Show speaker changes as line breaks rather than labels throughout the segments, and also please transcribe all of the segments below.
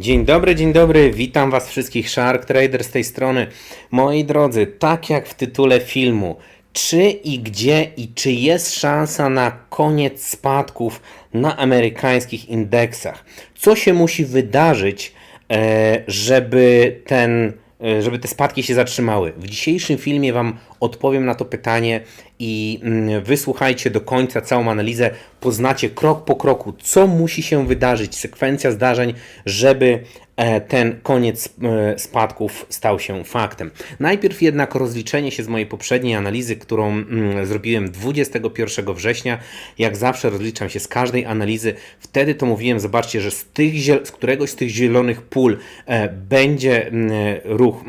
Dzień dobry, dzień dobry, witam Was wszystkich, Shark Trader z tej strony. Moi drodzy, tak jak w tytule filmu, czy i gdzie i czy jest szansa na koniec spadków na amerykańskich indeksach? Co się musi wydarzyć, e, żeby ten e, żeby te spadki się zatrzymały. W dzisiejszym filmie Wam odpowiem na to pytanie i mm, wysłuchajcie do końca całą analizę. Poznacie krok po kroku, co musi się wydarzyć, sekwencja zdarzeń, żeby e, ten koniec e, spadków stał się faktem. Najpierw jednak rozliczenie się z mojej poprzedniej analizy, którą mm, zrobiłem 21 września. Jak zawsze rozliczam się z każdej analizy. Wtedy to mówiłem, zobaczcie, że z, tych, z któregoś z tych zielonych pól e, będzie mm, ruch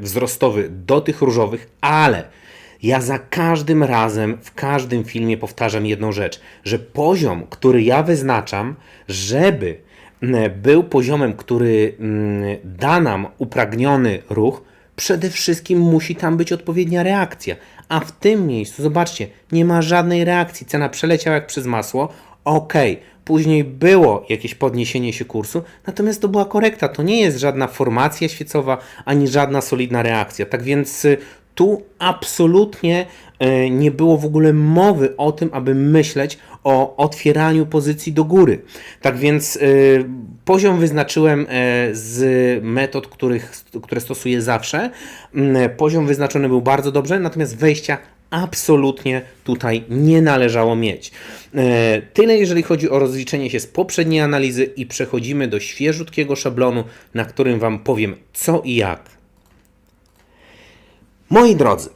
wzrostowy do tych różowych, ale ja za każdym razem, w każdym filmie powtarzam jedną rzecz, że poziom, który ja wyznaczam, żeby mm, był poziomem, który mm, da nam upragniony ruch, przede wszystkim musi tam być odpowiednia reakcja. A w tym miejscu, zobaczcie, nie ma żadnej reakcji. Cena przeleciała jak przez masło. Ok, później było jakieś podniesienie się kursu, natomiast to była korekta. To nie jest żadna formacja świecowa, ani żadna solidna reakcja. Tak więc y, tu absolutnie e, nie było w ogóle mowy o tym, aby myśleć o otwieraniu pozycji do góry. Tak więc e, poziom wyznaczyłem e, z metod, których, które stosuję zawsze. Mm, Poziom wyznaczony był bardzo dobrze, natomiast wejścia absolutnie tutaj nie należało mieć. Tyle jeżeli chodzi o rozliczenie się z poprzedniej analizy i przechodzimy do świeżutkiego szablonu, na którym Wam powiem co i jak. Moi drodzy,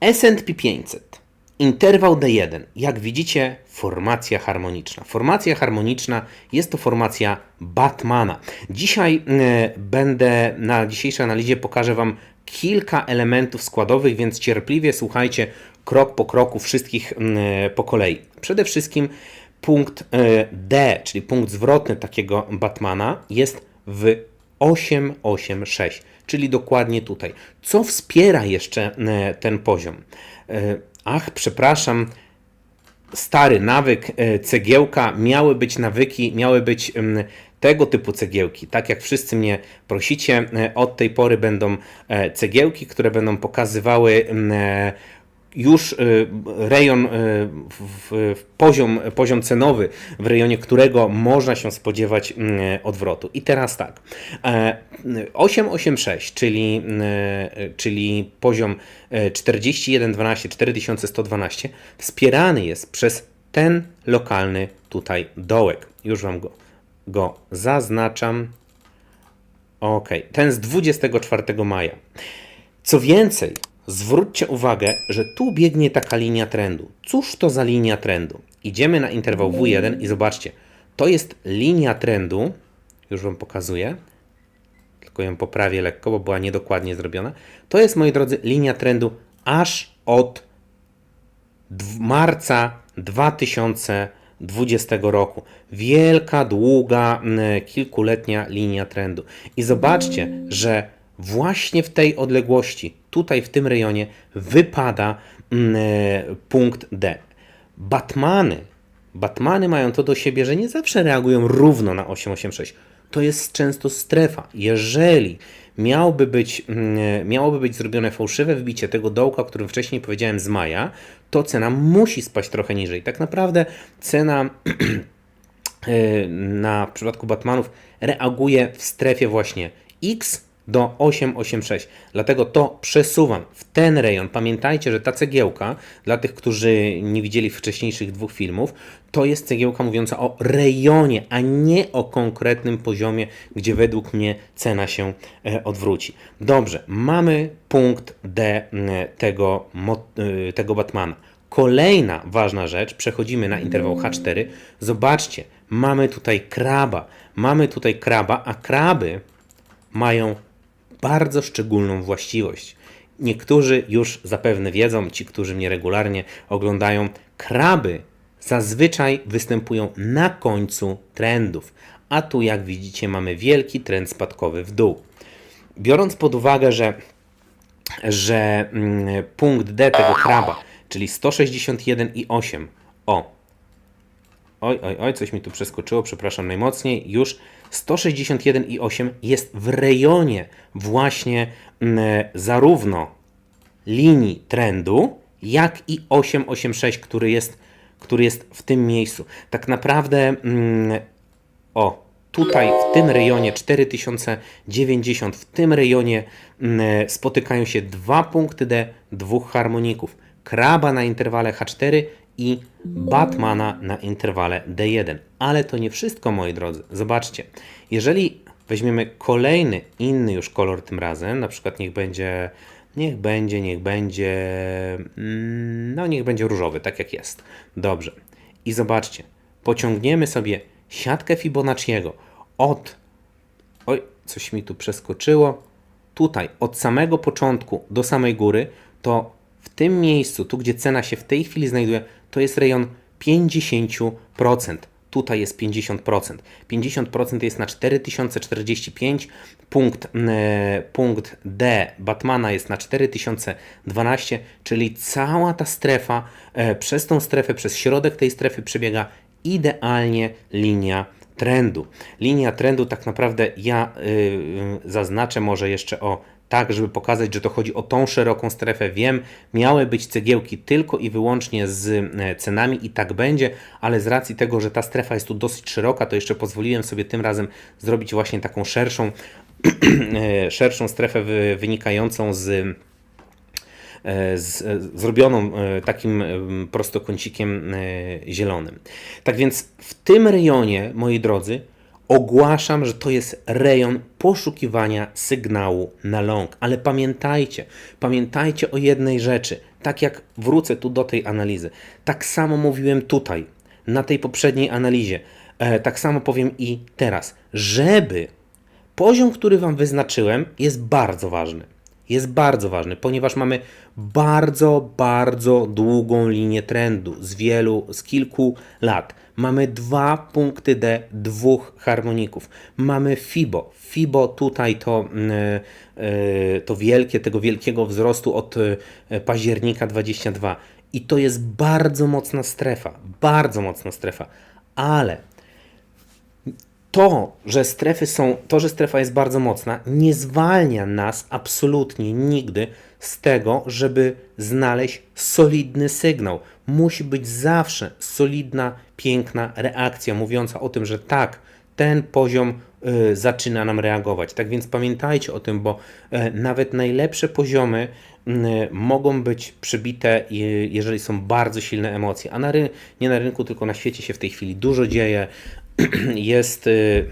S&P 500, interwał D1, jak widzicie, formacja harmoniczna. Formacja harmoniczna jest to formacja Batmana. Dzisiaj e, będę na dzisiejszej analizie pokażę Wam kilka elementów składowych, więc cierpliwie słuchajcie krok po kroku wszystkich e, po kolei. Przede wszystkim punkt e, D, czyli punkt zwrotny takiego Batmana jest w 886, czyli dokładnie tutaj. Co wspiera jeszcze e, ten poziom? E, Ach, przepraszam, stary nawyk, e, cegiełka, miały być nawyki, miały być tego typu cegiełki. Tak jak wszyscy mnie prosicie, od tej pory będą cegiełki, które będą pokazywały już y, rejon, y, poziom, poziom cenowy, w rejonie którego można się spodziewać mm, odwrotu. I teraz tak, e, 886, czyli, y, czyli poziom e, 4112, 4112, wspierany jest przez ten lokalny tutaj dołek. Już Wam go, go zaznaczam. Ok, ten z 24 maja. Co więcej, zwróćcie uwagę, że tu biegnie taka linia trendu. Cóż to za linia trendu? Idziemy na interwał W1 i zobaczcie, to jest linia trendu, już Wam pokazuję, tylko ją poprawię lekko, bo była niedokładnie zrobiona. To jest, moi drodzy, linia trendu aż od marca 2020 roku. Wielka, długa, m, kilkuletnia linia trendu. I zobaczcie, że właśnie w tej odległości, tutaj w tym rejonie, wypada m, punkt D. Batmany, Batmany mają to do siebie, że nie zawsze reagują równo na 886. To jest często strefa. Jeżeli miałby być, mm, miałoby być zrobione fałszywe wbicie tego dołka, o którym wcześniej powiedziałem z maja, to cena musi spaść trochę niżej. Tak naprawdę cena e, na w przypadku Batmanów reaguje w strefie właśnie X do 886. Dlatego to przesuwam w ten rejon. Pamiętajcie, że ta cegiełka, dla tych, którzy nie widzieli wcześniejszych dwóch filmów, to jest cegiełka mówiąca o rejonie, a nie o konkretnym poziomie, gdzie według mnie cena się e, odwróci. Dobrze, mamy punkt D tego, e, tego Batmana. Kolejna ważna rzecz, przechodzimy na interwał H4. Zobaczcie, mamy tutaj kraba. Mamy tutaj kraba, a kraby mają bardzo szczególną właściwość. Niektórzy już zapewne wiedzą, ci, którzy mnie regularnie oglądają, kraby zazwyczaj występują na końcu trendów, a tu jak widzicie mamy wielki trend spadkowy w dół. Biorąc pod uwagę, że, że mm, punkt D tego kraba, czyli 161,8, o, oj, oj, oj, coś mi tu przeskoczyło, przepraszam najmocniej, już 161,8 jest w rejonie właśnie mm, zarówno linii trendu, jak i 886, który jest, który jest w tym miejscu. Tak naprawdę, mm, o, tutaj w tym rejonie 4090, w tym rejonie mm, spotykają się dwa punkty D dwóch harmoników. Kraba na interwale H4 i Batmana na interwale D1. Ale to nie wszystko, moi drodzy. Zobaczcie, jeżeli weźmiemy kolejny, inny już kolor tym razem, na przykład niech będzie, niech będzie, niech będzie, mm, no niech będzie różowy, tak jak jest. Dobrze. I zobaczcie, pociągniemy sobie siatkę Fibonacciego od, oj, coś mi tu przeskoczyło, tutaj od samego początku do samej góry, to w tym miejscu, tu gdzie cena się w tej chwili znajduje, to jest rejon 50%. Tutaj jest 50%. 50% jest na 4045. Punkt, e, punkt D Batmana jest na 4012, czyli cała ta strefa, e, przez tą strefę, przez środek tej strefy przebiega idealnie linia trendu. Linia trendu tak naprawdę ja y, y, zaznaczę może jeszcze o tak, żeby pokazać, że to chodzi o tą szeroką strefę. Wiem, miały być cegiełki tylko i wyłącznie z e, cenami i tak będzie, ale z racji tego, że ta strefa jest tu dosyć szeroka, to jeszcze pozwoliłem sobie tym razem zrobić właśnie taką szerszą, e, szerszą strefę wy- wynikającą z e, z, zrobioną takim prostokącikiem zielonym. Tak więc w tym rejonie, moi drodzy, ogłaszam, że to jest rejon poszukiwania sygnału na long. Ale pamiętajcie, pamiętajcie o jednej rzeczy. Tak jak wrócę tu do tej analizy, tak samo mówiłem tutaj, na tej poprzedniej analizie, e, tak samo powiem i teraz, żeby Poziom, który Wam wyznaczyłem, jest bardzo ważny. Jest bardzo ważny, ponieważ mamy bardzo, bardzo długą linię trendu z wielu, z kilku lat. Mamy dwa punkty D dwóch harmoników. Mamy FIBO. FIBO tutaj to, mm, e, to wielkie, tego wielkiego wzrostu od e, października 22. I to jest bardzo mocna strefa. Bardzo mocna strefa. Ale to, że strefy są, to, że strefa jest bardzo mocna, nie zwalnia nas absolutnie nigdy z tego, żeby znaleźć solidny sygnał. Musi być zawsze solidna, piękna reakcja mówiąca o tym, że tak, ten poziom y, zaczyna nam reagować. Tak więc pamiętajcie o tym, bo e, nawet najlepsze poziomy y, mogą być przebite, y, jeżeli są bardzo silne emocje. A na nie na rynku, tylko na świecie się w tej chwili dużo dzieje. jest, y,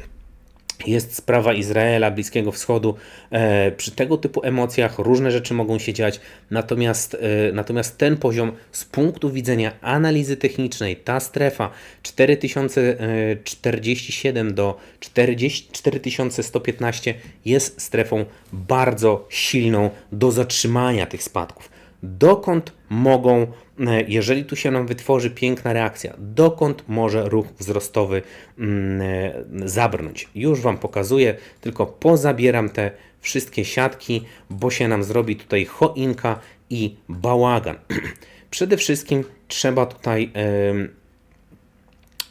jest sprawa Izraela, Bliskiego Wschodu. E, Przy tego typu emocjach różne rzeczy mogą się dziać, natomiast, e, natomiast ten poziom z punktu widzenia analizy technicznej, ta strefa 4047 do 40, 4115 jest strefą bardzo silną do zatrzymania tych spadków dokąd mogą, e, jeżeli tu się nam wytworzy piękna reakcja, dokąd może ruch wzrostowy mm, e, zabrnąć. Już Wam pokazuję, tylko pozabieram te wszystkie siatki, bo się nam zrobi tutaj choinka i bałagan. Przede wszystkim trzeba tutaj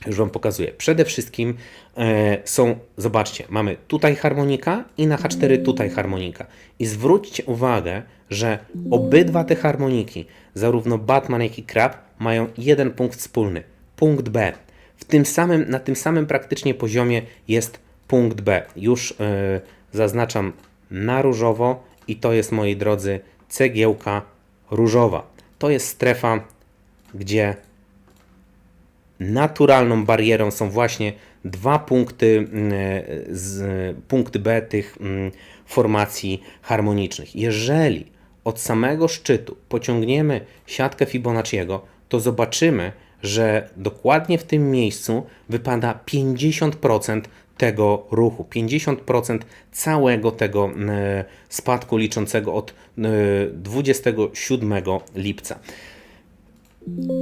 już Wam pokazuję. Przede wszystkim e, są, zobaczcie, mamy tutaj harmonika i na H4 tutaj harmonika. I zwróćcie uwagę, że obydwa te harmoniki, zarówno Batman, jak i Krab, mają jeden punkt wspólny. Punkt B. W tym samym, na tym samym praktycznie poziomie jest punkt B. Już e, zaznaczam na różowo i to jest, moi drodzy, cegiełka różowa. To jest strefa, gdzie naturalną barierą są właśnie dwa punkty, mm, z, punkty B tych mm, formacji harmonicznych. Jeżeli od samego szczytu pociągniemy siatkę Fibonacciego, to zobaczymy, że dokładnie w tym miejscu wypada 50% tego ruchu, 50% całego tego e, spadku liczącego od e, 27 lipca.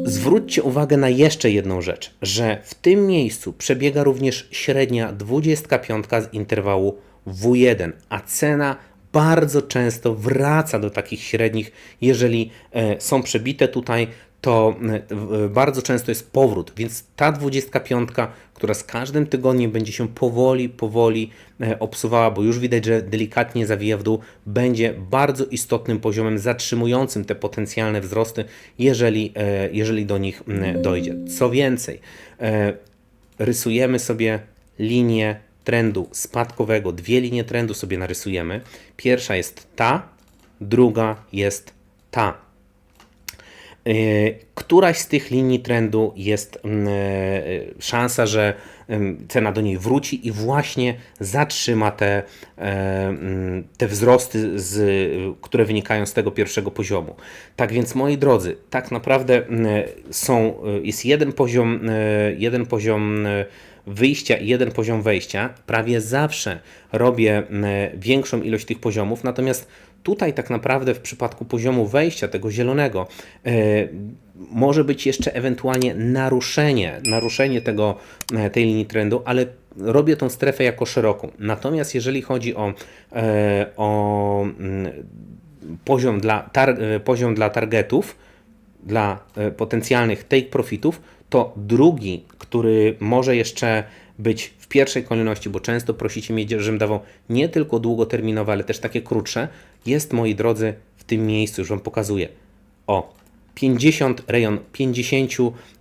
Zwróćcie uwagę na jeszcze jedną rzecz, że w tym miejscu przebiega również średnia 25 z interwału W1, a cena bardzo często wraca do takich średnich, jeżeli e, są przebite tutaj, to y, y, bardzo często jest powrót, więc ta 25, która z każdym tygodniem będzie się powoli, powoli e, obsuwała, bo już widać, że delikatnie zawija w dół, będzie bardzo istotnym poziomem zatrzymującym te potencjalne wzrosty, jeżeli, e, jeżeli do nich mm, dojdzie. Co więcej, e, rysujemy sobie linię trendu spadkowego. Dwie linie trendu sobie narysujemy. Pierwsza jest ta, druga jest ta. Yy, Któraś z tych linii trendu jest mm, yy, szansa, że cena do niej wróci i właśnie zatrzyma te, e, mm, te wzrosty, z, które wynikają z tego pierwszego poziomu. Tak więc, moi drodzy, tak naprawdę mm, są, jest jeden poziom, y, jeden poziom y, wyjścia i jeden poziom wejścia. Prawie zawsze robię większą ilość tych poziomów, natomiast tutaj tak naprawdę w przypadku poziomu wejścia tego zielonego e, może być jeszcze ewentualnie naruszenie, naruszenie tego, e, tej linii trendu, ale robię tą strefę jako szeroką. Natomiast jeżeli chodzi o, e, o mm, poziom dla, poziom dla targetów, dla potencjalnych take profitów, to drugi, który może jeszcze być pierwszej kolejności, bo często prosicie mnie, żebym dawał nie tylko długoterminowe, ale też takie krótsze, jest, moi drodzy, w tym miejscu, już Wam pokazuję. O, 50, rejon 50,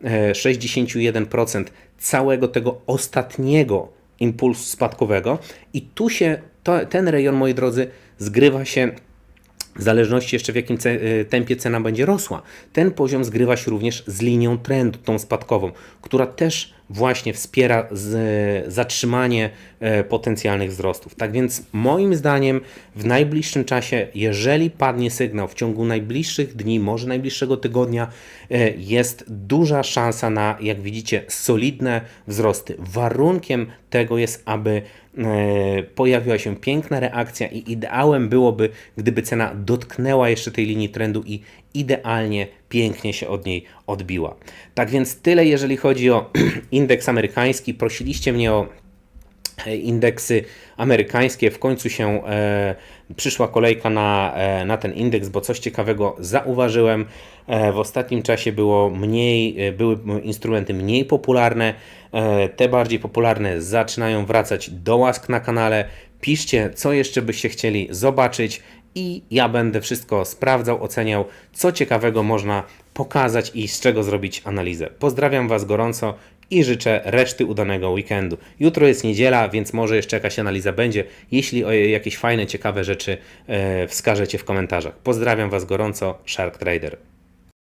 e, 61% całego tego ostatniego impulsu spadkowego i tu się, to, ten rejon, moi drodzy, zgrywa się w zależności jeszcze w jakim ce- y, tempie cena będzie rosła. Ten poziom zgrywa się również z linią trendu, tą spadkową, która też właśnie wspiera z, zatrzymanie e, potencjalnych wzrostów. Tak więc moim zdaniem w najbliższym czasie, jeżeli padnie sygnał w ciągu najbliższych dni, może najbliższego tygodnia, e, jest duża szansa na, jak widzicie, solidne wzrosty. Warunkiem tego jest, aby pojawiła się piękna reakcja i ideałem byłoby, gdyby cena dotknęła jeszcze tej linii trendu i idealnie, pięknie się od niej odbiła. Tak więc tyle, jeżeli chodzi o indeks amerykański. Prosiliście mnie o e, indeksy amerykańskie. W końcu się e, przyszła kolejka na, e, na ten indeks, bo coś ciekawego zauważyłem. E, w ostatnim czasie było mniej, e, były instrumenty mniej popularne. E, te bardziej popularne zaczynają wracać do łask na kanale. Piszcie, co jeszcze byście chcieli zobaczyć i ja będę wszystko sprawdzał, oceniał, co ciekawego można pokazać i z czego zrobić analizę. Pozdrawiam Was gorąco i życzę reszty udanego weekendu. Jutro jest niedziela, więc może jeszcze jakaś analiza będzie. Jeśli o jakieś fajne, ciekawe rzeczy e, wskażecie w komentarzach. Pozdrawiam Was gorąco, Shark Trader.